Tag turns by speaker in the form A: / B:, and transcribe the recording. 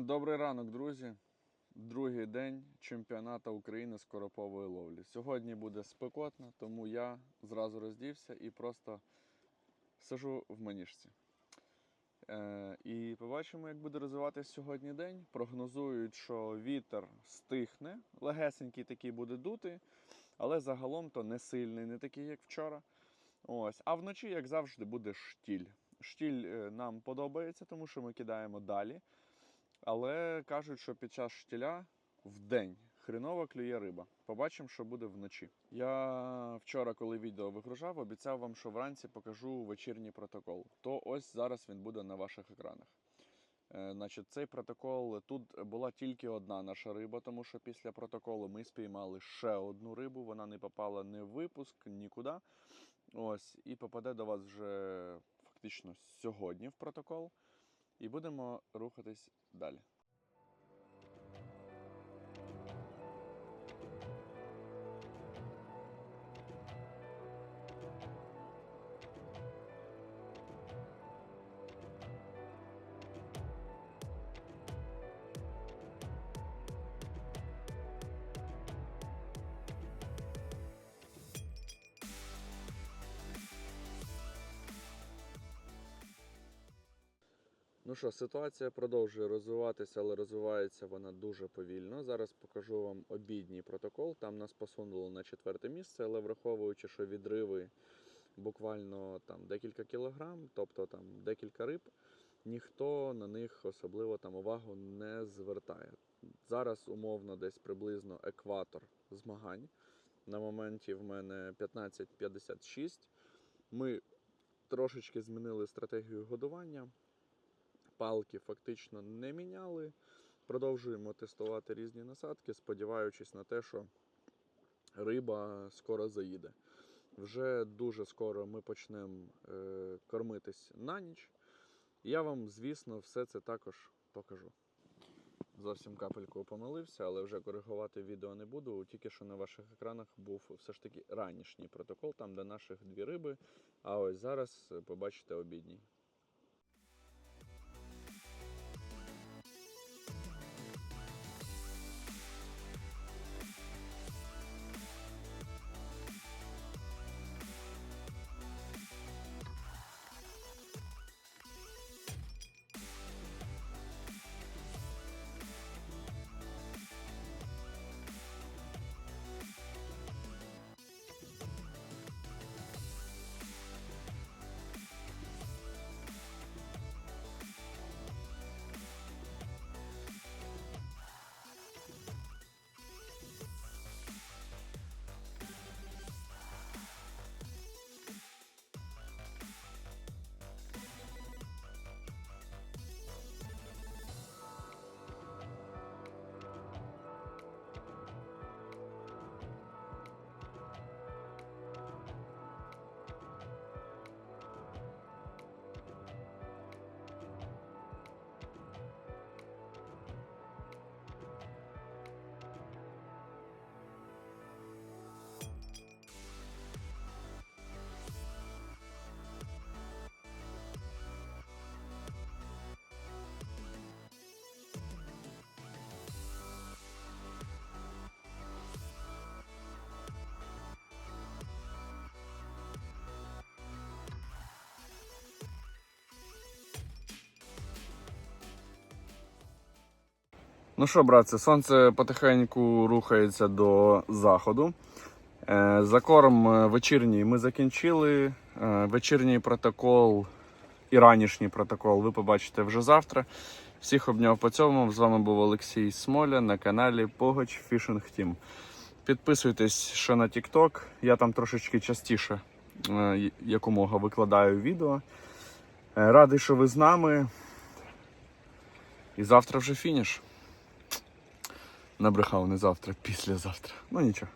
A: Добрий ранок, друзі. Другий день чемпіонату України з коропової ловлі. Сьогодні буде спекотно, тому я зразу роздівся і просто сижу в маніжці. Е, і побачимо, як буде розвиватися сьогодні день. Прогнозують, що вітер стихне, легесенький такий буде дути, але загалом то не сильний, не такий, як вчора. Ось. А вночі, як завжди, буде штіль. Штіль е, нам подобається, тому що ми кидаємо далі. Але кажуть, що під час штіля в день хреново клює риба. Побачимо, що буде вночі. Я вчора, коли відео вигружав, обіцяв вам, що вранці покажу вечірній протокол. То ось зараз він буде на ваших екранах. Е, Значить, цей протокол тут була тільки одна наша риба, тому що після протоколу ми спіймали ще одну рибу. Вона не попала ні в випуск, нікуди. Ось, і попаде до вас вже фактично сьогодні в протокол. І будемо рухатись далі. Ну що, ситуація продовжує розвиватися, але розвивається вона дуже повільно. Зараз покажу вам обідній протокол. Там нас посунуло на четверте місце, але враховуючи, що відриви буквально там декілька кілограм, тобто там декілька риб, ніхто на них особливо там увагу не звертає. Зараз умовно десь приблизно екватор змагань. На моменті в мене 15.56. Ми трошечки змінили стратегію годування палки фактично не міняли. Продовжуємо тестувати різні насадки, сподіваючись на те, що риба скоро заїде. Вже дуже скоро ми почнемо е, кормитись на ніч. Я вам, звісно, все це також покажу. Зовсім капельку помилився, але вже коригувати відео не буду. Тільки що на ваших екранах був все ж таки ранішній протокол, там де наших дві риби. А ось зараз побачите обідній. Ну що, братці, сонце потихеньку рухається до заходу. Е, Закорм е, вечірній ми закінчили. Е, Вечірній протокол і ранішній протокол ви побачите вже завтра. Всіх обняв по цьому. З вами був Олексій Смоля на каналі Погач Fishing Team. Підписуйтесь ще на TikTok. Я там трошечки частіше якомога викладаю відео. Радий, що ви з нами. І завтра вже фініш. Набрехав не завтра, післязавтра. Ну нічого.